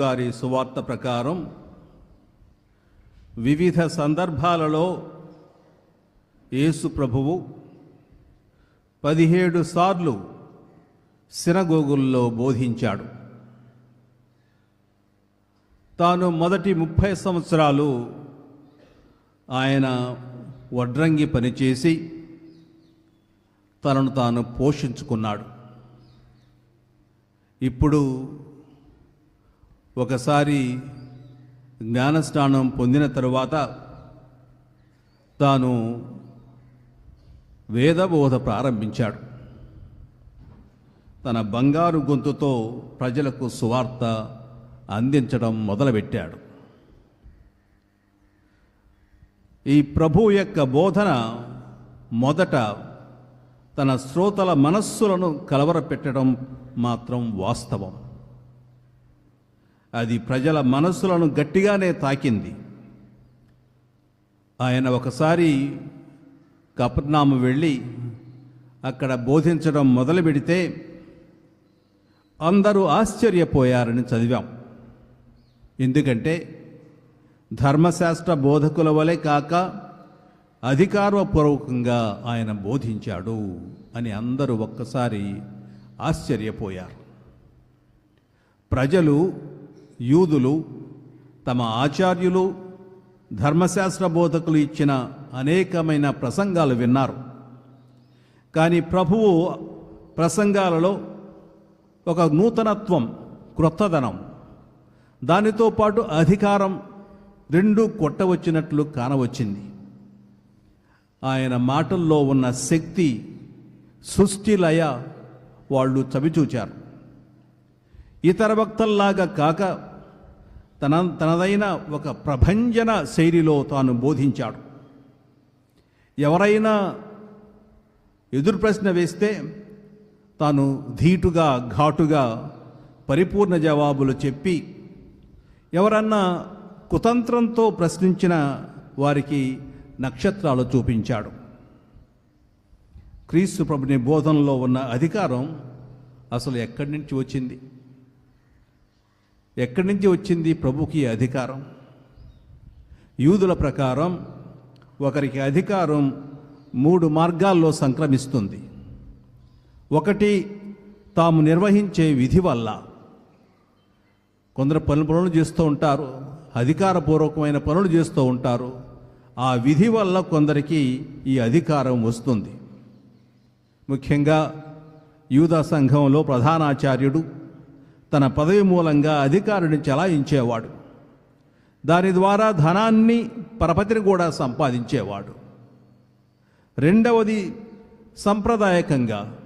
గారి సువార్త ప్రకారం వివిధ సందర్భాలలో యేసు ప్రభువు పదిహేడు సార్లు సినగోగుల్లో బోధించాడు. తాను మొదటి ముప్పై సంవత్సరాలు ఆయన వడ్రంగి పనిచేసి తనను తాను పోషించుకున్నాడు. ఇప్పుడు ఒకసారి జ్ఞానస్నానం పొందిన తరువాత తాను వేదబోధ ప్రారంభించాడు. తన బంగారు గొంతుతో ప్రజలకు సువార్త అందించడం మొదలుపెట్టాడు. ఈ ప్రభు యొక్క బోధన మొదట తన శ్రోతల మనస్సులను కలవరపెట్టడం మాత్రం వాస్తవం. అది ప్రజల మనస్సులను గట్టిగానే తాకింది. ఆయన ఒకసారి కపర్నాము వెళ్ళి అక్కడ బోధించడం మొదలు పెడితే అందరూ ఆశ్చర్యపోయారని చదివాం. ఎందుకంటే ధర్మశాస్త్ర బోధకుల వలె కాక అధికారపూర్వకంగా ఆయన బోధించాడు అని అందరూ ఒక్కసారి ఆశ్చర్యపోయారు. ప్రజలు యూదులు తమ ఆచార్యులు ధర్మశాస్త్ర బోధకులు ఇచ్చిన అనేకమైన ప్రసంగాలు విన్నారు. కానీ ప్రభువు ప్రసంగాలలో ఒక నూతనత్వం క్రొత్తదనం దానితో పాటు అధికారం రెండు కొట్టవచ్చినట్లు కానవచ్చింది. ఆయన మాటల్లో ఉన్న శక్తి సృష్టి లయ వాళ్ళు చవిచూచారు. ఇతర భక్తల్లాగా కాక తన తనదైన ఒక ప్రభంజన శైలిలో తాను బోధించాడు. ఎవరైనా ఎదురు ప్రశ్న వేస్తే తాను ధీటుగా ఘాటుగా పరిపూర్ణ జవాబులు చెప్పి ఎవరన్నా కుతంత్రంతో ప్రశ్నించిన వారికి నక్షత్రాలు చూపించాడు. క్రీస్తు ప్రభుని బోధనలో ఉన్న అధికారం అసలు ఎక్కడి నుంచి వచ్చింది? ఎక్కడి నుంచి వచ్చింది ప్రభుకి అధికారం? యూదుల ప్రకారం ఒకరికి అధికారం మూడు మార్గాల్లో సంక్రమిస్తుంది. ఒకటి తాము నిర్వహించే విధి వల్ల. కొందరు పనులు పనులు చేస్తూ ఉంటారు అధికారపూర్వకమైన పనులు చేస్తూ ఉంటారు. ఆ విధి వల్ల కొందరికి ఈ అధికారం వస్తుంది. ముఖ్యంగా యూదా సంఘంలో ప్రధానాచార్యుడు తన పదవి మూలంగా అధికారుని చెలాయించేవాడు. దాని ద్వారా ధనాన్ని పరపతిని కూడా సంపాదించేవాడు. రెండవది సంప్రదాయకంగా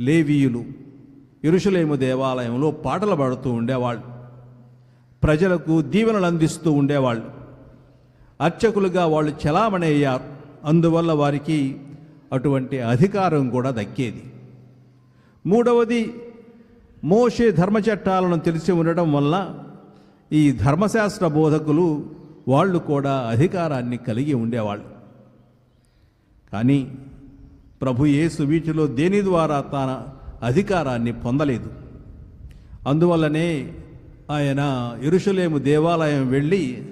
లేవీయులు ఇరుషులేము దేవాలయంలో పాటలు పాడుతూ ఉండేవాళ్ళు. ప్రజలకు దీవెనలు అందిస్తూ ఉండేవాళ్ళు. అర్చకులుగా వాళ్ళు చలామణయ్యారు అందువల్ల వారికి అటువంటి అధికారం కూడా దక్కేది. మూడవది మోషే ధర్మచట్టాలను తెలిసి ఉండడం వల్ల ఈ ధర్మశాస్త్ర బోధకులు వాళ్ళు కూడా అధికారాన్ని కలిగి ఉండేవాళ్ళు. కానీ ప్రభు యేసు వీటిలో దేని ద్వారా తన అధికారాన్ని పొందలేదు. అందువల్లనే ఆయన ఇరుషులేము దేవాలయం వెళ్ళి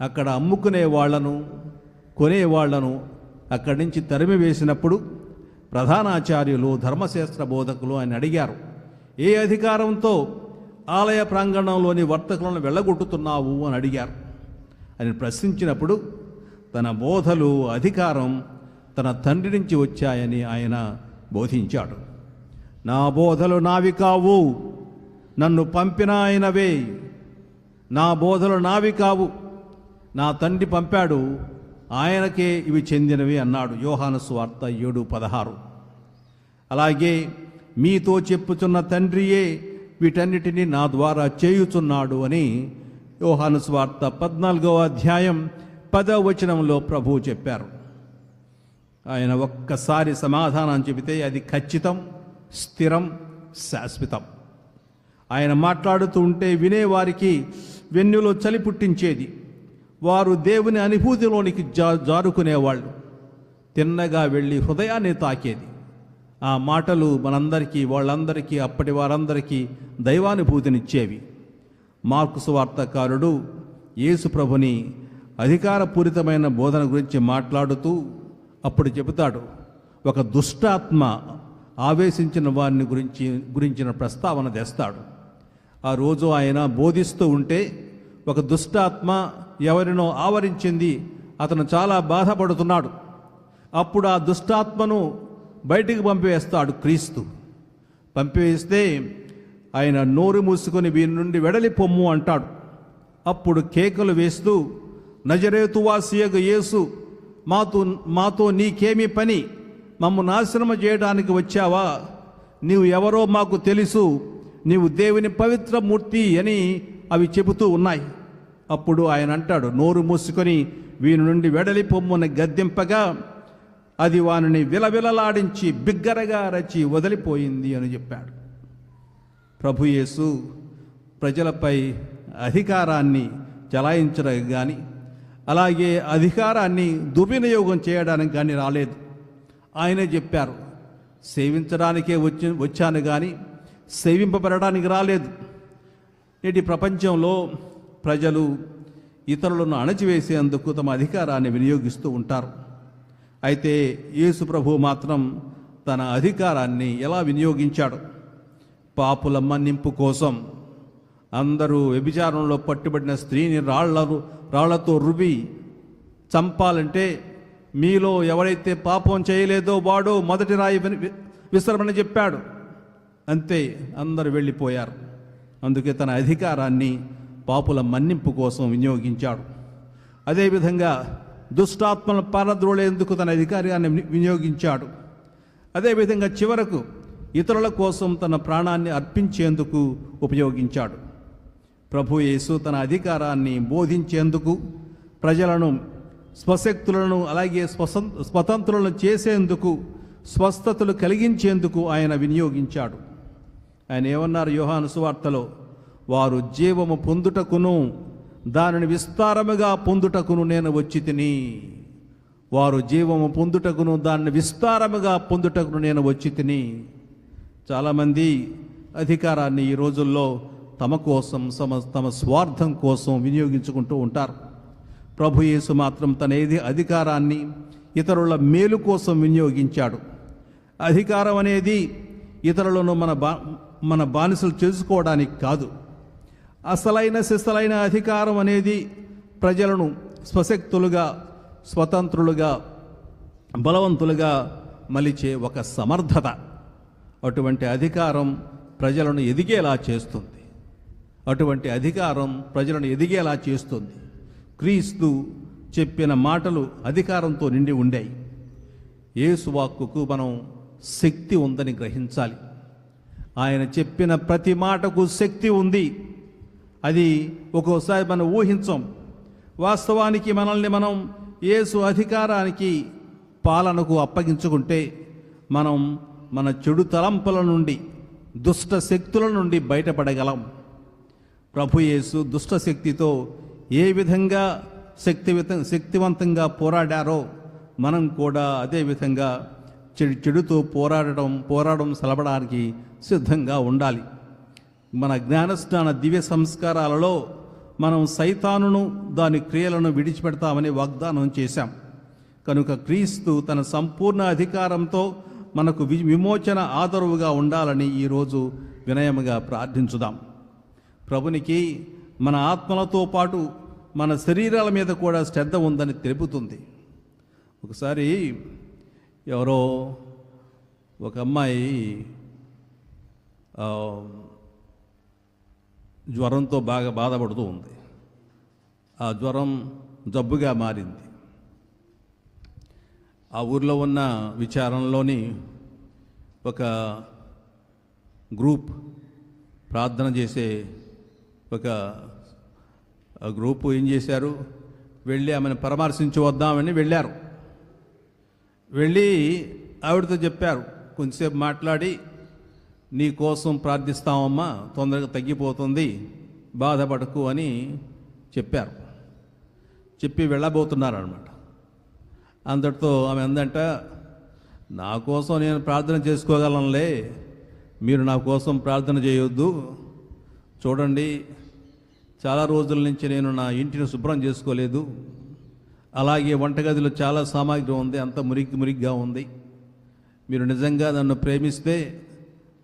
అక్కడ అమ్ముకునే వాళ్ళను కొనేవాళ్ళను అక్కడి నుంచి తరిమి వేసినప్పుడు ప్రధానాచార్యులు ధర్మశాస్త్ర బోధకులు ఆయన అడిగారు. ఏ అధికారంతో ఆలయ ప్రాంగణంలోని వర్తకులను వెళ్ళగొట్టుతున్నావు అని అడిగారు. అని ప్రశ్నించినప్పుడు తన బోధలు అధికారం తన తండ్రి నుంచి వచ్చాయని ఆయన బోధించాడు. నా బోధలు నావి కావు నన్ను పంపిన ఆయనవే. నా బోధలు నావి కావు నా తండ్రి పంపాడు ఆయనకే ఇవి చెందినవి అన్నాడు. యోహాను స్వార్త ఏడు పదహారు. అలాగే మీతో చెప్పుచున్న తండ్రియే వీటన్నిటిని నా ద్వారా చేయుచున్నాడు అని యోహాను స్వార్త పద్నాలుగవ అధ్యాయం పదవ వచనంలో ప్రభువు చెప్పారు. ఆయన ఒక్కసారి సమాధానం చెబితే అది ఖచ్చితం స్థిరం శాశ్వతం. ఆయన మాట్లాడుతూ ఉంటే వినేవారికి వెన్నులో చలి పుట్టించేది. వారు దేవుని అనుభూతిలోనికి జా జారుకునేవాళ్ళు. తిన్నగా వెళ్ళి హృదయాన్ని తాకేది. ఆ మాటలు మనందరికీ వాళ్ళందరికీ అప్పటి వారందరికీ దైవానుభూతినిచ్చేవి. మార్కు సువార్తకారుడు యేసు ప్రభుని అధికారపూరితమైన బోధన గురించి మాట్లాడుతూ అప్పుడు చెబుతాడు ఒక దుష్టాత్మ ఆవేశించిన వారిని గురించి గురించిన ప్రస్తావన తెస్తాడు. ఆ రోజు ఆయన బోధిస్తూ ఉంటే ఒక దుష్టాత్మ ఎవరినో ఆవరించింది అతను చాలా బాధపడుతున్నాడు. అప్పుడు ఆ దుష్టాత్మను బయటికి పంపివేస్తాడు క్రీస్తు. పంపివేస్తే ఆయన నోరు మూసుకొని వీరి నుండి వెడలి పొమ్ము అంటాడు. అప్పుడు కేకలు వేస్తూ నజరేతువాసియగ యేసు మాతో మాతో నీకేమి పని? మమ్ము నాశనము చేయడానికి వచ్చావా? నీవు ఎవరో మాకు తెలుసు నీవు దేవుని పవిత్ర మూర్తి అని అవి చెబుతూ ఉన్నాయి. అప్పుడు ఆయన అంటాడు నోరు మూసుకొని వీని నుండి వెడలి పొమ్మున గద్దెంపగా అది వానిని విలవిలలాడించి బిగ్గరగా రచి వదిలిపోయింది అని చెప్పాడు. ప్రభుయేసు ప్రజలపై అధికారాన్ని చలాయించడానికి కానీ అలాగే అధికారాన్ని దుర్వినియోగం చేయడానికి కానీ రాలేదు. ఆయనే చెప్పారు సేవించడానికే వచ్చి వచ్చాను కానీ సేవింపబడడానికి రాలేదు. నేటి ప్రపంచంలో ప్రజలు ఇతరులను అణచివేసేందుకు తమ అధికారాన్ని వినియోగిస్తూ ఉంటారు. అయితే యేసు ప్రభు మాత్రం తన అధికారాన్ని ఎలా వినియోగించాడు? పాపుల మన్నింపు కోసం. అందరూ వ్యభిచారంలో పట్టుబడిన స్త్రీని రాళ్ళను రాళ్ళతో రుబి చంపాలంటే మీలో ఎవరైతే పాపం చేయలేదో వాడు మొదటి రాయి విని- విసరమని చెప్పాడు. అంతే అందరూ వెళ్ళిపోయారు. అందుకే తన అధికారాన్ని పాపుల మన్నింపు కోసం వినియోగించాడు. అదేవిధంగా దుష్టాత్మలను పారద్రోలేందుకు తన అధికారాన్ని వినియోగించాడు. అదేవిధంగా చివరకు ఇతరుల కోసం తన ప్రాణాన్ని అర్పించేందుకు ఉపయోగించాడు. ప్రభు యేసు తన అధికారాన్ని బోధించేందుకు ప్రజలను స్వశక్తులను అలాగే స్వసం స్వతంత్రులను చేసేందుకు స్వస్థతలు కలిగించేందుకు ఆయన వినియోగించాడు. ఆయన ఏమన్నారు యోహాను సువార్తలో? వారు జీవము పొందుటకును దానిని విస్తారముగా పొందుటకును నేను వచ్చి తిని వారు జీవము పొందుటకును దాన్ని విస్తారముగా పొందుటకును నేను వచ్చి తిని. చాలామంది అధికారాన్ని ఈ రోజుల్లో తమ కోసం సమ తమ స్వార్థం కోసం వినియోగించుకుంటూ ఉంటారు. ప్రభు యేసు మాత్రం తన ఏది అధికారాన్ని ఇతరుల మేలు కోసం వినియోగించాడు. అధికారం అనేది ఇతరులను మన బా మన బానిసలు చేసుకోవడానికి కాదు. అసలైన సిసలైన అధికారం అనేది ప్రజలను స్వశక్తులుగా స్వతంత్రులుగా బలవంతులుగా మలిచే ఒక సమర్థత. అటువంటి అధికారం ప్రజలను ఎదిగేలా చేస్తుంది. అటువంటి అధికారం ప్రజలను ఎదిగేలా చేస్తుంది. క్రీస్తు చెప్పిన మాటలు అధికారంతో నిండి ఉండాయి. యేసువాక్కుకు మనం శక్తి ఉందని గ్రహించాలి. ఆయన చెప్పిన ప్రతి మాటకు శక్తి ఉంది. అది ఒక్కోసారి మనం ఊహించం. వాస్తవానికి మనల్ని మనం యేసు అధికారానికి పాలనకు అప్పగించుకుంటే మనం మన చెడు తలంపుల నుండి దుష్ట శక్తుల నుండి బయటపడగలం. ప్రభు యేసు దుష్ట శక్తితో ఏ విధంగా శక్తివిత శక్తివంతంగా పోరాడారో మనం కూడా అదే విధంగా చెడు చెడుతో పోరాడడం పోరాడడం సలబడానికి సిద్ధంగా ఉండాలి. మన జ్ఞానస్నాన దివ్య సంస్కారాలలో మనం సైతానును దాని క్రియలను విడిచిపెడతామని వాగ్దానం చేశాం. కనుక క్రీస్తు తన సంపూర్ణ అధికారంతో మనకు వి- విమోచన ఆదరువుగా ఉండాలని ఈరోజు వినయముగా ప్రార్థించుదాం. ప్రభునికి మన ఆత్మలతో పాటు మన శరీరాల మీద కూడా శ్రద్ధ ఉందని తెలుపుతుంది. ఒకసారి ఎవరో ఒక అమ్మాయి జ్వరంతో బాగా బాధపడుతూ ఉంది. ఆ జ్వరం జబ్బుగా మారింది. ఆ ఊర్లో ఉన్న విచారణలోని ఒక గ్రూప్ ప్రార్థన చేసే ఒక గ్రూపు ఏం చేశారు? వెళ్ళి ఆమెను పరామర్శించి వద్దామని వెళ్ళారు. వెళ్ళి ఆవిడతో చెప్పారు. కొంచెంసేపు మాట్లాడి నీ కోసం ప్రార్థిస్తామమ్మా తొందరగా తగ్గిపోతుంది బాధపడకు అని చెప్పారు. చెప్పి వెళ్ళబోతున్నారనమాట అంతటితో ఆమె అందంట నా కోసం నేను ప్రార్థన చేసుకోగలనులే మీరు నా కోసం ప్రార్థన చేయొద్దు. చూడండి చాలా రోజుల నుంచి నేను నా ఇంటిని శుభ్రం చేసుకోలేదు. అలాగే వంటగదిలో చాలా సామాగ్రి ఉంది అంత మురికి మురిగ్గా ఉంది. మీరు నిజంగా నన్ను ప్రేమిస్తే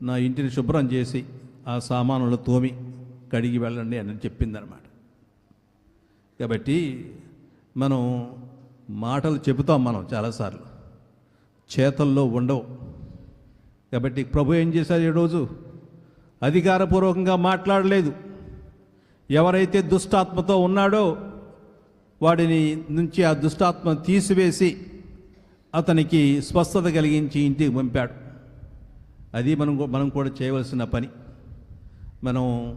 నా ఇంటిని శుభ్రం చేసి ఆ సామానులు తోమి కడిగి వెళ్ళండి అని చెప్పిందనమాట కాబట్టి మనం మాటలు చెబుతాం మనం చాలాసార్లు. చేతల్లో ఉండవు. కాబట్టి ప్రభు ఏం చేశారు ఈరోజు అధికారపూర్వకంగా మాట్లాడలేదు. ఎవరైతే దుష్టాత్మతో ఉన్నాడో వాడిని నుంచి ఆ దుష్టాత్మ తీసివేసి అతనికి స్వస్థత కలిగించి ఇంటికి పంపాడు. అది మనం మనం కూడా చేయవలసిన పని. మనం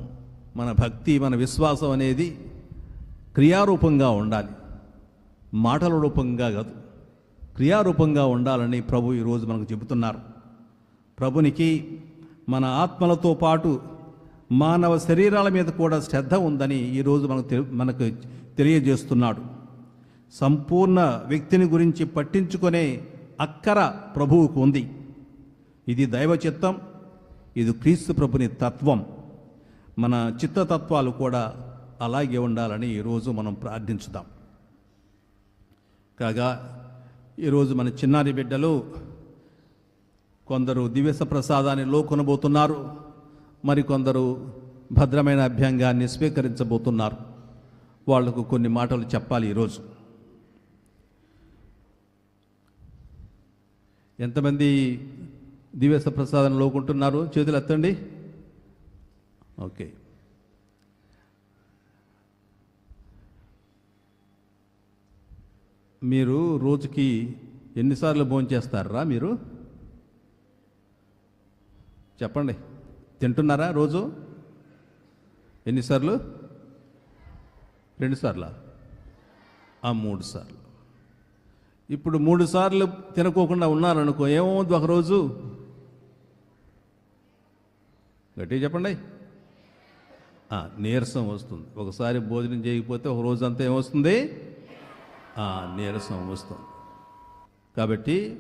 మన భక్తి మన విశ్వాసం అనేది క్రియారూపంగా ఉండాలి. మాటల రూపంగా కాదు క్రియారూపంగా ఉండాలని ప్రభు ఈరోజు మనకు చెబుతున్నారు. ప్రభునికి మన ఆత్మలతో పాటు మానవ శరీరాల మీద కూడా శ్రద్ధ ఉందని ఈరోజు మనకు మనకు తెలియజేస్తున్నాడు. సంపూర్ణ వ్యక్తిని గురించి పట్టించుకునే అక్కర ప్రభువుకు ఉంది. ఇది దైవ చిత్తం ఇది క్రీస్తు ప్రభుని తత్వం. మన చిత్తతత్వాలు కూడా అలాగే ఉండాలని ఈరోజు మనం ప్రార్థించుదాం. కాగా ఈరోజు మన చిన్నారి బిడ్డలు కొందరు దివ్యస ప్రసాదాన్ని లోకొనబోతున్నారు మరికొందరు భద్రమైన అభ్యంగాన్ని స్వీకరించబోతున్నారు. వాళ్ళకు కొన్ని మాటలు చెప్పాలి ఈరోజు. ఎంతమంది దివ్యస ప్రసాదం లోకుంటున్నారు. చేతులు ఎత్తండి. ఓకే. మీరు రోజుకి ఎన్నిసార్లు భోంచేస్తారా మీరు? చెప్పండి. తింటున్నారా రోజు? ఎన్నిసార్లు? రెండుసార్లు? ఆ మూడు సార్లు ఇప్పుడు మూడు సార్లు తినకోకుండా ఉన్నారనుకో ఏమవుద్ది ఒకరోజు గట్టిగా చెప్పండి. నీరసం వస్తుంది. ఒకసారి భోజనం చేయకపోతే ఒక రోజంతా ఏమొస్తుంది నీరసం వస్తుంది. కాబట్టి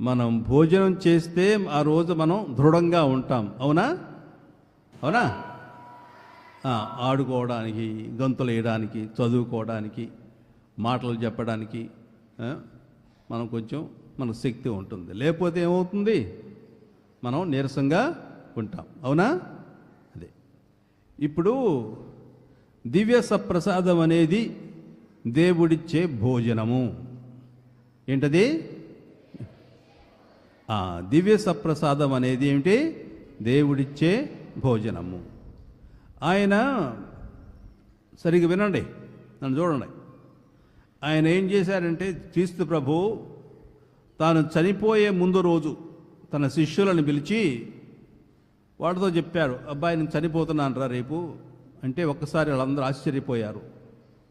మనం భోజనం చేస్తే ఆ రోజు మనం దృఢంగా ఉంటాం. అవునా? అవునా? ఆడుకోవడానికి గంతులు వేయడానికి చదువుకోవడానికి మాటలు చెప్పడానికి మనం కొంచెం మనకు శక్తి ఉంటుంది. లేకపోతే ఏమవుతుంది? మనం నీరసంగా ఉంటాం అవునా? అదే. ఇప్పుడు దివ్య సప్రసాదం అనేది దేవుడిచ్చే భోజనము. ఏంటది? దివ్య సప్రసాదం అనేది ఏమిటి? దేవుడిచ్చే భోజనము. ఆయన సరిగ్గా వినండి నన్ను చూడండి. ఆయన ఏం చేశారంటే క్రీస్తు ప్రభు తాను చనిపోయే ముందు రోజు తన శిష్యులను పిలిచి వాళ్ళతో చెప్పారు అబ్బాయి నేను చనిపోతున్నాను రా రేపు. అంటే ఒక్కసారి వాళ్ళందరూ ఆశ్చర్యపోయారు.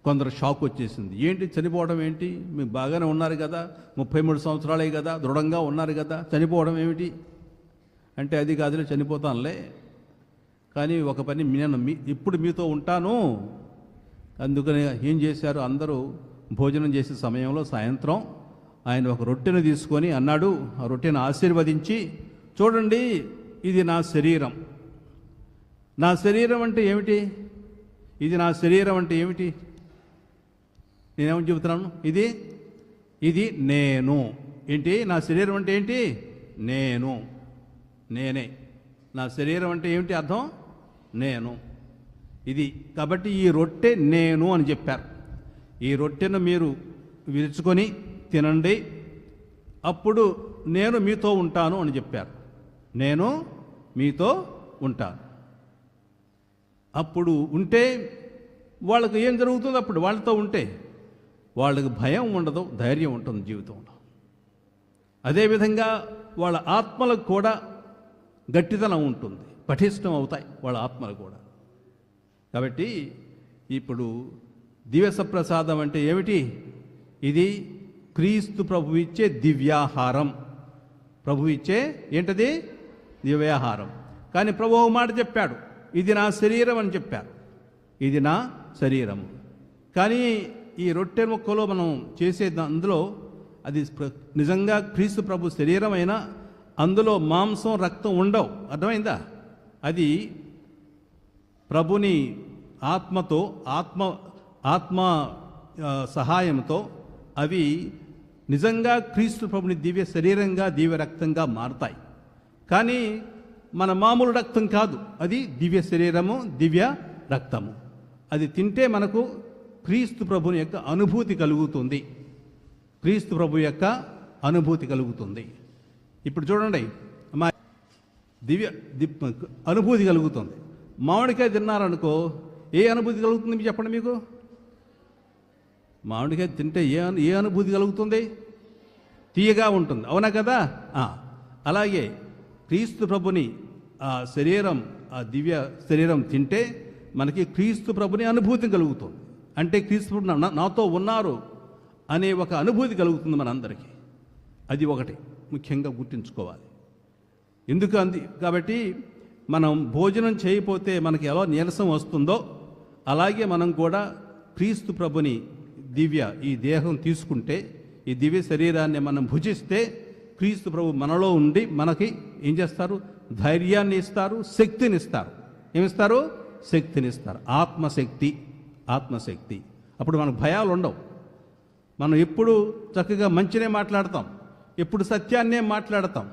కొందరు షాక్ వచ్చేసింది. ఏంటి? చనిపోవడం ఏంటి? మీకు బాగానే ఉన్నారు కదా. ముప్పై మూడు సంవత్సరాలే కదా. దృఢంగా ఉన్నారు కదా. చనిపోవడం ఏమిటి? అంటే అది కాదులే చనిపోతానులే. కానీ ఒక పని నేను మీ ఇప్పుడు మీతో ఉంటాను. అందుకని ఏం చేశారు? అందరూ భోజనం చేసే సమయంలో సాయంత్రం ఆయన ఒక రొట్టెను తీసుకొని అన్నాడు. ఆ రొట్టెను ఆశీర్వదించి చూడండి ఇది నా శరీరం. నా శరీరం అంటే ఏమిటి? ఇది నా శరీరం అంటే ఏమిటి? నేనేమని చెబుతున్నాను? ఇది ఇది నేను. ఏంటి? నా శరీరం అంటే ఏంటి? నేను. నేనే. నా శరీరం అంటే ఏమిటి అర్థం? నేను. ఇది కాబట్టి ఈ రొట్టె నేను అని చెప్పారు. ఈ రొట్టెను మీరు విరుచుకొని తినండి. అప్పుడు నేను మీతో ఉంటాను అని చెప్పారు. నేను మీతో ఉంటాను. అప్పుడు ఉంటే వాళ్ళకు ఏం జరుగుతుంది అప్పుడు వాళ్ళతో ఉంటే వాళ్ళకి భయం ఉండదు ధైర్యం ఉంటుంది జీవితంలో. అదేవిధంగా వాళ్ళ ఆత్మలకు కూడా గట్టితనం ఉంటుంది పటిష్టం అవుతాయి వాళ్ళ ఆత్మలు కూడా. కాబట్టి ఇప్పుడు దివ్యసప్రసాదం అంటే ఏమిటి? ఇది క్రీస్తు ప్రభు ఇచ్చే దివ్యాహారం. ప్రభు ఇచ్చే ఏంటది? దివ్యాహారం కానీ ప్రభు ఒక మాట చెప్పాడు ఇది నా శరీరం అని చెప్పారు. ఇది నా శరీరం. కానీ ఈ రొట్టె ముక్కలో మనం చేసే అందులో అది నిజంగా క్రీస్తు ప్రభు శరీరం అయినా అందులో మాంసం రక్తం ఉండవు. అర్థమైందా? అది ప్రభుని ఆత్మతో ఆత్మ ఆత్మ సహాయంతో అవి నిజంగా క్రీస్తు ప్రభుని దివ్య శరీరంగా దివ్య రక్తంగా మారతాయి. కానీ మన మామూలు రక్తం కాదు. అది దివ్య శరీరము దివ్య రక్తము. అది తింటే మనకు క్రీస్తు ప్రభుని యొక్క అనుభూతి కలుగుతుంది. క్రీస్తు ప్రభు యొక్క అనుభూతి కలుగుతుంది. ఇప్పుడు చూడండి మా దివ్య దిప్ అనుభూతి కలుగుతుంది. మామిడికాయ తిన్నారనుకో ఏ అనుభూతి కలుగుతుంది మీకు చెప్పండి మీకు? మామిడికాయ తింటే ఏ ఏ అనుభూతి కలుగుతుంది? తీయగా ఉంటుంది. అవునా కదా? అలాగే క్రీస్తు ప్రభుని ఆ శరీరం ఆ దివ్య శరీరం తింటే మనకి క్రీస్తు ప్రభుని అనుభూతి కలుగుతుంది. అంటే క్రీస్తు ప్రభు నాతో ఉన్నారు అనే ఒక అనుభూతి కలుగుతుంది మనందరికీ. అది ఒకటి ముఖ్యంగా గుర్తుంచుకోవాలి. ఎందుకు అంది కాబట్టి మనం భోజనం చేయకపోతే మనకి ఎలా నీరసం వస్తుందో అలాగే మనం కూడా క్రీస్తు ప్రభుని దివ్య ఈ దేహం తీసుకుంటే ఈ దివ్య శరీరాన్ని మనం భుజిస్తే క్రీస్తు ప్రభు మనలో ఉండి మనకి ఏం చేస్తారు? ధైర్యాన్ని ఇస్తారు శక్తిని ఇస్తారు. ఏమిస్తారు? శక్తిని ఇస్తారు. ఆత్మశక్తి ఆత్మశక్తి. అప్పుడు మనకు భయాలు ఉండవు. మనం ఎప్పుడు చక్కగా మంచినే మాట్లాడతాం. ఎప్పుడు సత్యాన్నే మాట్లాడతాం.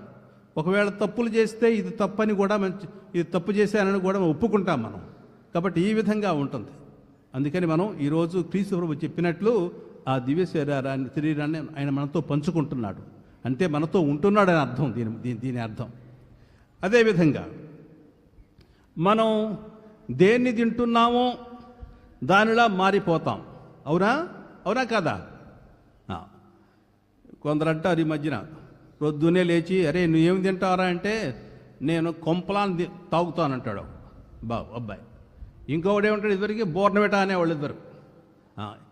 ఒకవేళ తప్పులు చేస్తే ఇది తప్పని కూడా మంచి ఇది తప్పు చేశానని కూడా ఒప్పుకుంటాం మనం. కాబట్టి ఈ విధంగా ఉంటుంది. అందుకని మనం ఈరోజు క్రీస్తు ప్రభు చెప్పినట్లు ఆ దివ్య శరీరాన్ని శరీరాన్ని ఆయన మనతో పంచుకుంటున్నాడు. అంటే మనతో ఉంటున్నాడని అర్థం దీని దీని దీని అర్థం. అదేవిధంగా మనం దేన్ని తింటున్నామో దానిలా మారిపోతాం. అవునా? అవునా కాదా? కొందరు అంటారు ఈ మధ్యన పొద్దునే లేచి అరే నువ్వేం తింటారా అంటే నేను కొంపలాన్ని తాగుతానంటాడు బాబు అబ్బాయి. ఇంకొకటి ఏమంటాడు? ఇద్దరికి బోర్నబెట అనేవాళ్ళు ఇద్దరు.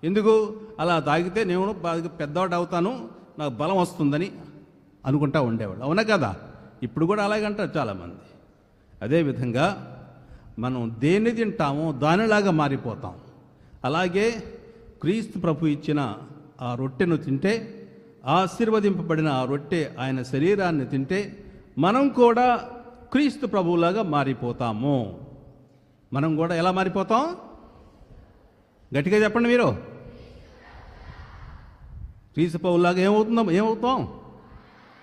ఎందుకు? అలా తాగితే నేను బాగా పెద్దవాడు అవుతాను నాకు బలం వస్తుందని అనుకుంటా ఉండేవాడు అవునా కదా? ఇప్పుడు కూడా అలాగే అంటారు చాలామంది. అదేవిధంగా మనం దేన్ని తింటామో దానిలాగా మారిపోతాం. అలాగే క్రీస్తు ప్రభు ఇచ్చిన ఆ రొట్టెను తింటే ఆశీర్వదింపబడిన ఆ రొట్టె ఆయన శరీరాన్ని తింటే మనం కూడా క్రీస్తు ప్రభువులాగా మారిపోతాము. మనం కూడా ఎలా మారిపోతాం? గట్టిగా చెప్పండి మీరు. క్రీస్తు ప్రభువులాగా ఏమవుతుందో ఏమవుతాం?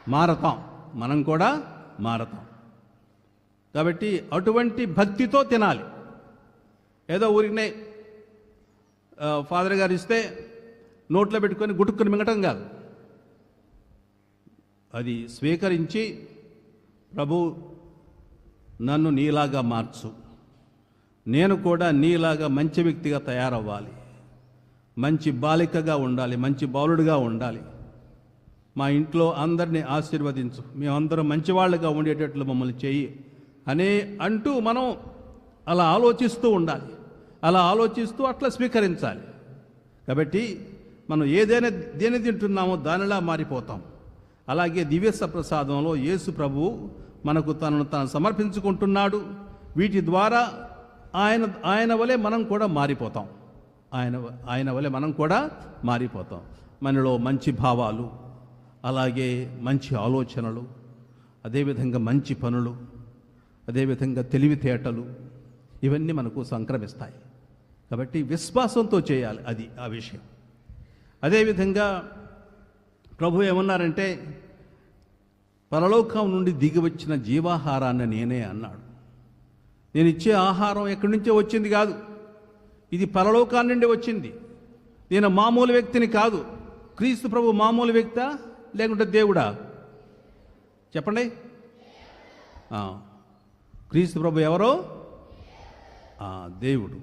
మారతాం. మనం కూడా మారతాం. కాబట్టి అటువంటి భక్తితో తినాలి. ఏదో ఊరికనే ఫాదర్ గారు ఇస్తే నోట్లో పెట్టుకొని గుటుక్కుని మింగటం కాదు. అది స్వీకరించి ప్రభు నన్ను నీలాగా మార్చు. నేను కూడా నీలాగా మంచి వ్యక్తిగా తయారవ్వాలి. మంచి బాలికగా ఉండాలి మంచి బౌలుడుగా ఉండాలి. మా ఇంట్లో అందరినీ ఆశీర్వదించు. మేమందరం మంచివాళ్ళుగా ఉండేటట్లు మమ్మల్ని చెయ్యి అనే అంటూ మనం అలా ఆలోచిస్తూ ఉండాలి. అలా ఆలోచిస్తూ అట్లా స్వీకరించాలి. కాబట్టి మనం ఏదైనా దేని తింటున్నామో దానిలా మారిపోతాం. అలాగే దివ్య ప్రసాదంలో యేసు ప్రభువు మనకు తనను తాను సమర్పించుకుంటున్నాడు. వీటి ద్వారా ఆయన ఆయన వలె మనం కూడా మారిపోతాం. ఆయన ఆయన వలె మనం కూడా మారిపోతాం. మనలో మంచి భావాలు అలాగే మంచి ఆలోచనలు అదేవిధంగా మంచి పనులు అదేవిధంగా తెలివితేటలు ఇవన్నీ మనకు సంక్రమిస్తాయి. కాబట్టి విశ్వాసంతో చేయాలి అది ఆ విషయం. అదేవిధంగా ప్రభు ఏమన్నారంటే పరలోకం నుండి దిగి వచ్చిన జీవాహారాన్ని నేనే అన్నాడు. నేను ఇచ్చే ఆహారం ఎక్కడి నుంచో వచ్చింది కాదు. ఇది పరలోకాన్ని నుండి వచ్చింది. నేను మామూలు వ్యక్తిని కాదు. క్రీస్తు ప్రభు మామూలు వ్యక్తా? లేకుంటే దేవుడా? చెప్పండి. క్రీస్తు ప్రభు ఎవరో? దేవుడు.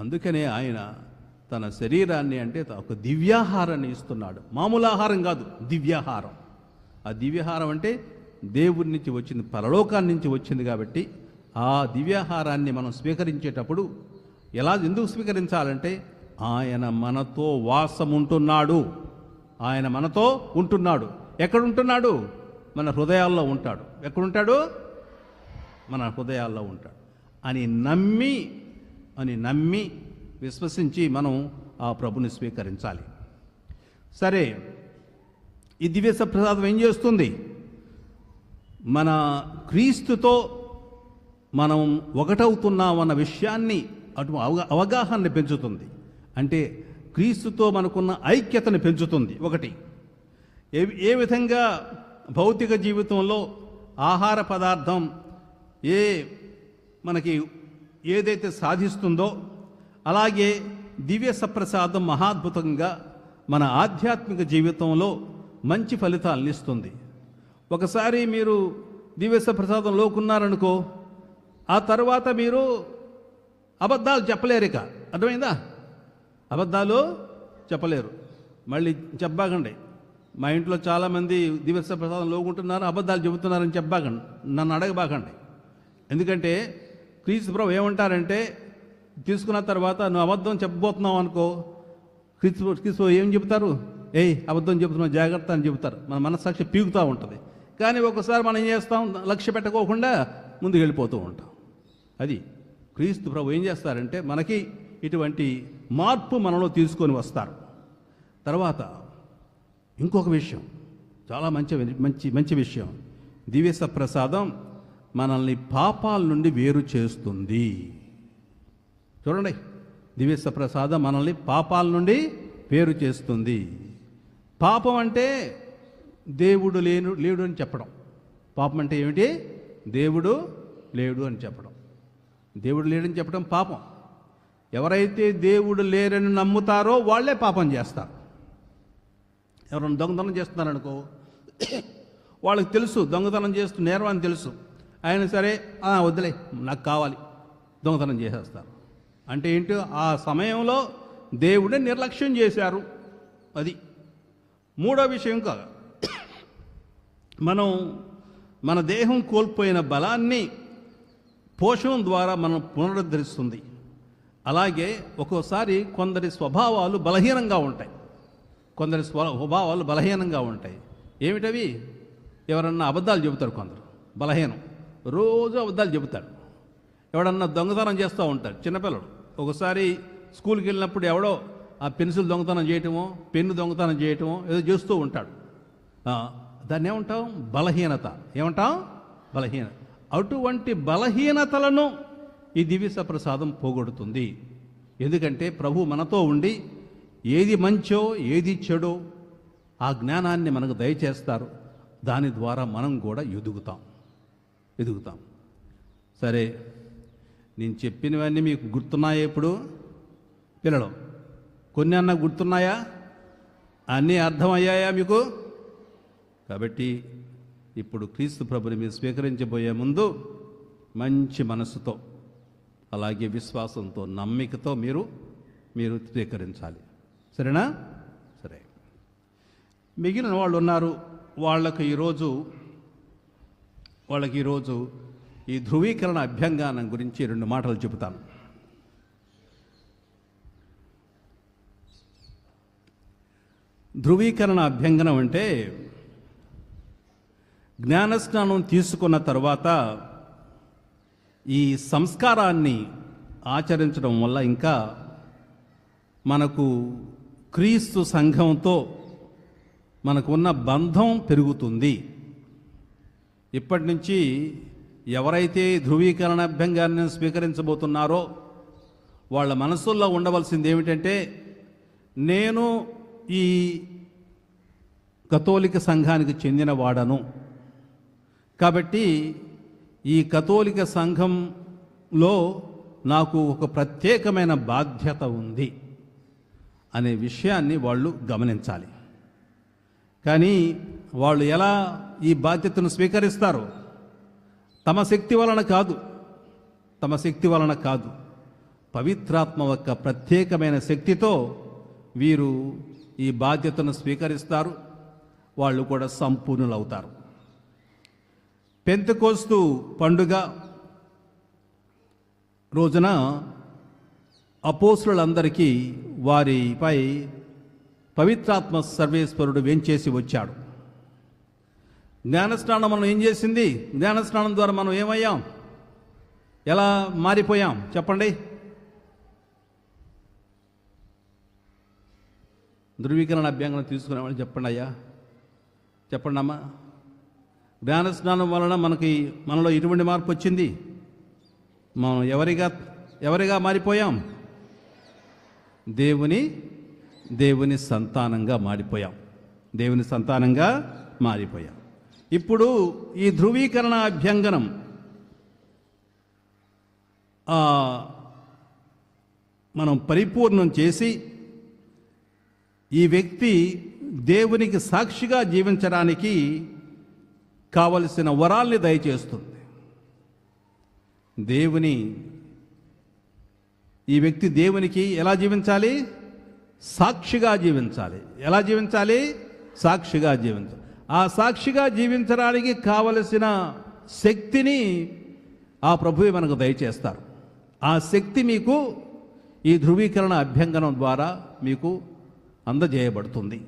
అందుకనే ఆయన తన శరీరాన్ని అంటే ఒక దివ్యాహారాన్ని ఇస్తున్నాడు. మామూలు ఆహారం కాదు దివ్యాహారం. ఆ దివ్యాహారం అంటే దేవుడి నుంచి వచ్చింది పరలోకాన్ని నుంచి వచ్చింది కాబట్టి ఆ దివ్యాహారాన్ని మనం స్వీకరించేటప్పుడు ఎలా ఎందుకు స్వీకరించాలంటే ఆయన మనతో వాసం ఉంటున్నాడు ఆయన మనతో ఉంటున్నాడు. ఎక్కడ ఉంటున్నాడు మన హృదయాల్లో ఉంటాడు. ఎక్కడుంటాడు? మన హృదయాల్లో ఉంటాడు. అని నమ్మి అని నమ్మి విశ్వసించి మనం ఆ ప్రభుని స్వీకరించాలి. సరే ఈ దివ్య ప్రసాదం ఏం చేస్తుంది? మన క్రీస్తుతో మనం ఒకటవుతున్నామన్న విషయాన్ని అటు అవగా పెంచుతుంది. అంటే క్రీస్తుతో మనకున్న ఐక్యతను పెంచుతుంది. ఒకటి ఏ ఏ విధంగా భౌతిక జీవితంలో ఆహార పదార్థం ఏ మనకి ఏదైతే సాధిస్తుందో అలాగే దివ్య సప్రసాదం మహాద్భుతంగా మన ఆధ్యాత్మిక జీవితంలో మంచి ఫలితాలను ఇస్తుంది. ఒకసారి మీరు దివ్య సప్రసాదం లోకున్నారనుకో ఆ తర్వాత మీరు అబద్ధాలు చెప్పలేరిక. అర్థమైందా? అబద్ధాలు చెప్పలేరు. మళ్ళీ చెప్పబాకండి మా ఇంట్లో చాలామంది దివస ప్రసాదం లోకుంటున్నారు అబద్ధాలు చెబుతున్నారని చెప్పబాకండి నన్ను అడగబాకండి. ఎందుకంటే క్రీస్తు ప్రభు ఏమంటారంటే తీసుకున్న తర్వాత నువ్వు అబద్ధం చెప్పబోతున్నావు అనుకో క్రీస్తు క్రీస్తు ఏం చెబుతారు? ఏయ్ అబద్ధం చెబుతున్నావు జాగ్రత్త అని చెబుతారు. మన మనస్సాక్షి పీగుతూ ఉంటుంది. కానీ ఒకసారి మనం ఏం చేస్తాం? లక్ష్య పెట్టుకోకుండా ముందుకు వెళ్ళిపోతూ ఉంటాం. అది క్రీస్తు ప్రభు ఏం చేస్తారంటే మనకి ఇటువంటి మార్పు మనలో తీసుకొని వస్తారు. తర్వాత ఇంకొక విషయం చాలా మంచి మంచి మంచి విషయం. దివ్యస ప్రసాదం మనల్ని పాపాల నుండి వేరు చేస్తుంది. చూడండి దివ్యస ప్రసాదం మనల్ని పాపాల నుండి వేరు చేస్తుంది. పాపం అంటే దేవుడు లేను లేడు అని చెప్పడం. పాపం అంటే ఏమిటి? దేవుడు లేడు అని చెప్పడం. దేవుడు లేడని చెప్పడం పాపం. ఎవరైతే దేవుడు లేరని నమ్ముతారో వాళ్ళే పాపం చేస్తారు. ఎవరైనా దొంగతనం చేస్తున్నారనుకో వాళ్ళకి తెలుసు దొంగతనం చేస్తూ నేరం అని తెలుసు. ఆయన సరే వద్దులే నాకు కావాలి దొంగతనం చేసేస్తారు. అంటే ఏంటి ఆ సమయంలో దేవుడే నిర్లక్ష్యం చేశారు. అది మూడో విషయం కాదు. మనం మన దేహం కోల్పోయిన బలాన్ని పోషణం ద్వారా మనం పునరుద్ధరిస్తుంది. అలాగే ఒక్కోసారి కొందరి స్వభావాలు బలహీనంగా ఉంటాయి. కొందరి స్వభావాలు బలహీనంగా ఉంటాయి. ఏమిటవి? ఎవరన్నా అబద్ధాలు చెబుతారు కొందరు. బలహీనం. రోజు అబద్ధాలు చెబుతాడు. ఎవడన్నా దొంగతనం చేస్తూ ఉంటాడు. చిన్నపిల్లడు. ఒకసారి స్కూల్కి వెళ్ళినప్పుడు ఎవడో ఆ పెన్సిల్ దొంగతనం చేయటమో పెన్ను దొంగతనం చేయటమో ఏదో చేస్తూ ఉంటాడు. దాన్ని ఏమంటాం? బలహీనత. ఏమంటాం? బలహీనత అటువంటి బలహీనతలను ఈ దివ్యస ప్రసాదం పోగొడుతుంది. ఎందుకంటే ప్రభు మనతో ఉండి ఏది మంచో ఏది చెడో ఆ జ్ఞానాన్ని మనకు దయచేస్తారు. దాని ద్వారా మనం కూడా ఎదుగుతాం. ఎదుగుతాం. సరే నేను చెప్పినవన్నీ మీకు గుర్తున్నాయా ఇప్పుడు? పిల్లలు కొన్ని అన్న గుర్తున్నాయా? అన్నీ అర్థమయ్యాయా మీకు? కాబట్టి ఇప్పుడు క్రీస్తు ప్రభుని మీరు స్వీకరించబోయే ముందు మంచి మనసుతో అలాగే విశ్వాసంతో నమ్మికతో మీరు మీరు స్వీకరించాలి. సరేనా? సరే. మిగిలిన వాళ్ళు ఉన్నారు వాళ్ళకు ఈరోజు వాళ్ళకి ఈరోజు ఈ ధృవీకరణ అభ్యంగానం గురించి రెండు మాటలు చెబుతాను. ధృవీకరణ అభ్యంగనం అంటే జ్ఞానస్నానం తీసుకున్న తర్వాత ఈ సంస్కారాన్ని ఆచరించడం వల్ల ఇంకా మనకు క్రీస్తు సంఘంతో మనకు ఉన్న బంధం పెరుగుతుంది. ఇప్పటి నుంచి ఎవరైతే ధృవీకరణ అభ్యంగాన్ని స్వీకరించబోతున్నారో వాళ్ళ మనసుల్లో ఉండవలసింది ఏమిటంటే నేను ఈ కథోలిక సంఘానికి చెందిన వాడను. కాబట్టి ఈ కథోలిక సంఘంలో నాకు ఒక ప్రత్యేకమైన బాధ్యత ఉంది అనే విషయాన్ని వాళ్ళు గమనించాలి. కానీ వాళ్ళు ఎలా ఈ బాధ్యతను స్వీకరిస్తారు తమ శక్తి వలన కాదు. తమ శక్తి వలన కాదు. పవిత్రాత్మ యొక్క ప్రత్యేకమైన శక్తితో వీరు ఈ బాధ్యతను స్వీకరిస్తారు. వాళ్ళు కూడా సంపూర్ణులవుతారు. పెంతకోస్తు పండుగ రోజున అపోసులందరికీ వారిపై పవిత్రాత్మ సర్వేశ్వరుడు వెంచేసి వచ్చాడు. జ్ఞానస్నానం మనం ఏం చేసింది? జ్ఞానస్నానం ద్వారా మనం ఏమయ్యాం? ఎలా మారిపోయాం? చెప్పండి. ధృవీకరణ అభ్యంగనం తీసుకునేవాళ్ళు చెప్పండి అయ్యా. చెప్పండి అమ్మా జ్ఞానస్నానం వలన మనకి మనలో ఎటువంటి మార్పు వచ్చింది. మనం ఎవరిగా ఎవరిగా మారిపోయాం? దేవుని దేవుని సంతానంగా మారిపోయాం. దేవుని సంతానంగా మారిపోయాం. ఇప్పుడు ఈ ధృవీకరణ అభ్యంగనం మనం పరిపూర్ణం చేసి ఈ వ్యక్తి దేవునికి సాక్షిగా జీవించడానికి కావలసిన వరాల్ని దయచేస్తుంది. దేవుని ఈ వ్యక్తి దేవునికి ఎలా జీవించాలి? సాక్షిగా జీవించాలి. ఎలా జీవించాలి? సాక్షిగా జీవించాలి ఆ సాక్షిగా జీవించడానికి కావలసిన శక్తిని ఆ ప్రభువే మనకు దయచేస్తారు. ఆ శక్తి మీకు ఈ ధృవీకరణ అభ్యంగనం ద్వారా మీకు అందజేయబడుతుంది.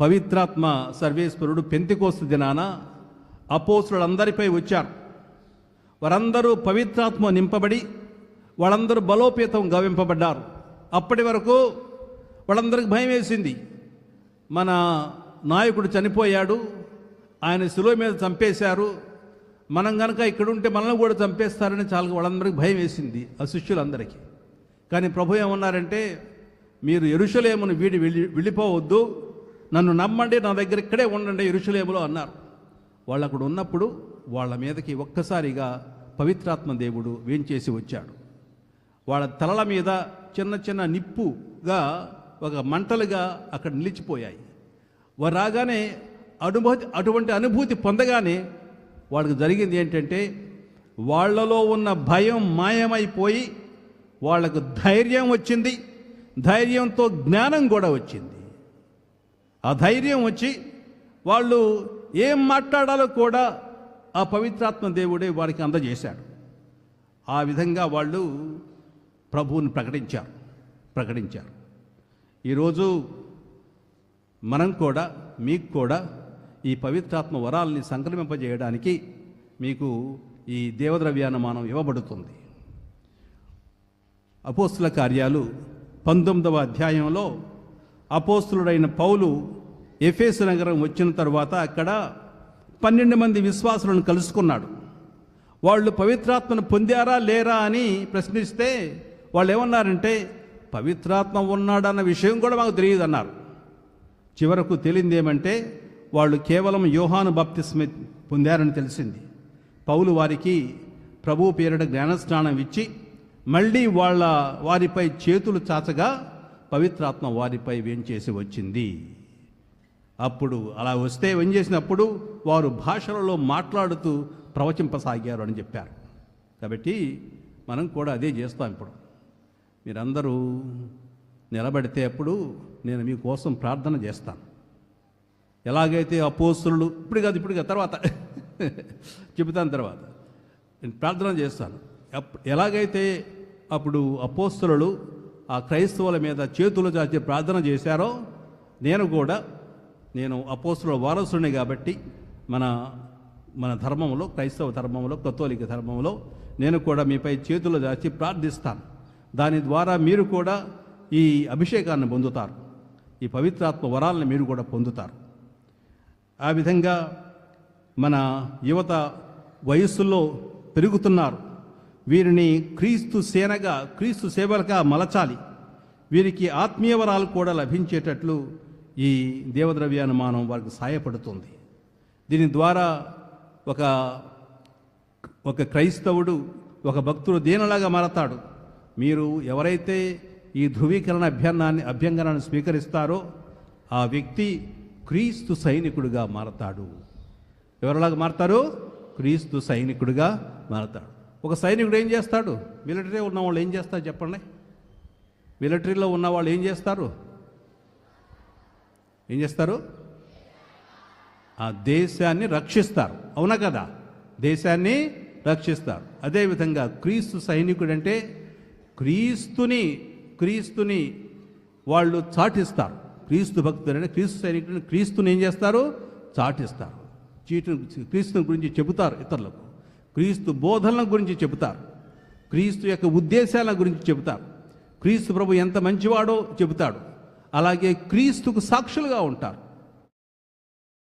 పవిత్రాత్మ సర్వేశ్వరుడు పెంతికోస్తు దినాన అపోసులందరిపై వచ్చారు. వారందరూ పవిత్రాత్మ నింపబడి వాళ్ళందరూ బలోపేతం గవింపబడ్డారు. అప్పటి వరకు వాళ్ళందరికి భయం వేసింది. మన నాయకుడు చనిపోయాడు ఆయన శిలువ మీద చంపేశారు మనం కనుక ఇక్కడ ఉంటే మనల్ని కూడా చంపేస్తారని చాలా వాళ్ళందరికీ భయం వేసింది ఆ శిష్యులందరికీ. కానీ ప్రభు ఏమన్నారంటే మీరు ఎరుషలేమును వీడి వెళ్ళి వెళ్ళిపోవద్దు నన్ను నమ్మండి నా దగ్గర ఇక్కడే ఉండండి ఇరుషులేములో అన్నారు. వాళ్ళు అక్కడ ఉన్నప్పుడు వాళ్ళ మీదకి ఒక్కసారిగా పవిత్రాత్మ దేవుడు వేంచేసి వచ్చాడు. వాళ్ళ తలల మీద చిన్న చిన్న నిప్పుగా ఒక మంటలుగా అక్కడ నిలిచిపోయాయి. వారు రాగానే అనుభూతి అటువంటి అనుభూతి పొందగానే వాళ్ళకి జరిగింది ఏంటంటే వాళ్ళలో ఉన్న భయం మాయమైపోయి వాళ్ళకు ధైర్యం వచ్చింది. ధైర్యంతో జ్ఞానం కూడా వచ్చింది. ఆ ధైర్యం వచ్చి వాళ్ళు ఏం మాట్లాడాలో కూడా ఆ పవిత్రాత్మ దేవుడే వారికి అందజేశాడు. ఆ విధంగా వాళ్ళు ప్రభువుని ప్రకటించారు ప్రకటించారు. ఈరోజు మనం కూడా మీకు కూడా ఈ పవిత్రాత్మ వరాల్ని సంక్రమింపజేయడానికి మీకు ఈ దేవద్రవ్యానుమానం ఇవ్వబడుతుంది. అపోస్తుల కార్యాలు పంతొమ్మిదవ అధ్యాయంలో అపోస్తులుడైన పౌలు ఎఫేసు నగరం వచ్చిన తర్వాత అక్కడ పన్నెండు మంది విశ్వాసులను కలుసుకున్నాడు. వాళ్ళు పవిత్రాత్మను పొందారా లేరా అని ప్రశ్నిస్తే వాళ్ళు ఏమన్నారంటే పవిత్రాత్మ ఉన్నాడన్న విషయం కూడా మాకు తెలియదు అన్నారు చివరకు తెలియంది ఏమంటే వాళ్ళు కేవలం యోహాను బాప్తిస్మ పొందారని తెలిసింది. పౌలు వారికి ప్రభు పేరిట జ్ఞానస్నానం ఇచ్చి మళ్ళీ వాళ్ళ వారిపై చేతులు చాచగా పవిత్రాత్మ వారిపై వేంచేసి వచ్చింది. అప్పుడు అలా వస్తే ఏం చేసినప్పుడు వారు భాషలలో మాట్లాడుతూ ప్రవచింపసాగారు అని చెప్పారు. కాబట్టి మనం కూడా అదే చేస్తాం ఇప్పుడు. మీరందరూ నిలబడితే అప్పుడు నేను మీకోసం ప్రార్థన చేస్తాను. ఎలాగైతే అపోస్తులు ఇప్పుడు కాదు ఇప్పుడు కాదు తర్వాత. చెబుతాను తర్వాత. నేను ప్రార్థన చేస్తాను. అప్- ఎలాగైతే అప్పుడు అపోస్తులు ఆ క్రైస్తవుల మీద చేతులు చాచి ప్రార్థన చేశారో నేను కూడా నేను అపోస్తుల వారసుని కాబట్టి మన మన ధర్మంలో క్రైస్తవ ధర్మంలో కథోలిక ధర్మంలో నేను కూడా మీపై చేతులు చాచి ప్రార్థిస్తాను. దాని ద్వారా మీరు కూడా ఈ అభిషేకాన్ని పొందుతారు. ఈ పవిత్రాత్మ వరాలను మీరు కూడా పొందుతారు. ఆ విధంగా మన యువత వయస్సులో పెరుగుతున్నారు. వీరిని క్రీస్తు సేనగా క్రీస్తు సేవలుగా మలచాలి. వీరికి ఆత్మీయవరాలు కూడా లభించేటట్లు ఈ దేవద్రవ్యానుమానం వారికి సహాయపడుతుంది దీని ద్వారా ఒక ఒక క్రైస్తవుడు ఒక భక్తుడు దేనలాగా మారతాడు. మీరు ఎవరైతే ఈ ధృవీకరణ అభ్యన్నాన్ని అభ్యంగనాన్ని స్వీకరిస్తారో ఆ వ్యక్తి క్రీస్తు సైనికుడిగా మారతాడు. ఎవరిలాగా మారతారు? క్రీస్తు సైనికుడిగా మారతాడు. ఒక సైనికుడు ఏం చేస్తాడు? మిలిటరీ ఉన్న వాళ్ళు ఏం చేస్తారు చెప్పండి? మిలిటరీలో ఉన్న వాళ్ళు ఏం చేస్తారు? ఏం చేస్తారు? ఆ దేశాన్ని రక్షిస్తారు. అవునా కదా? దేశాన్ని రక్షిస్తారు. అదేవిధంగా క్రీస్తు సైనికుడు అంటే క్రీస్తుని క్రీస్తుని వాళ్ళు చాటిస్తారు. క్రీస్తు భక్తులు అంటే క్రీస్తు సైనికుడిని క్రీస్తుని ఏం చేస్తారు? చాటిస్తారు. చీటు క్రీస్తుని గురించి చెబుతారు ఇతరులకు. క్రీస్తు బోధనల గురించి చెబుతారు. క్రీస్తు యొక్క ఉద్దేశాల గురించి చెబుతారు. క్రీస్తు ప్రభు ఎంత మంచివాడో చెబుతాడు. అలాగే క్రీస్తుకు సాక్షులుగా ఉంటారు.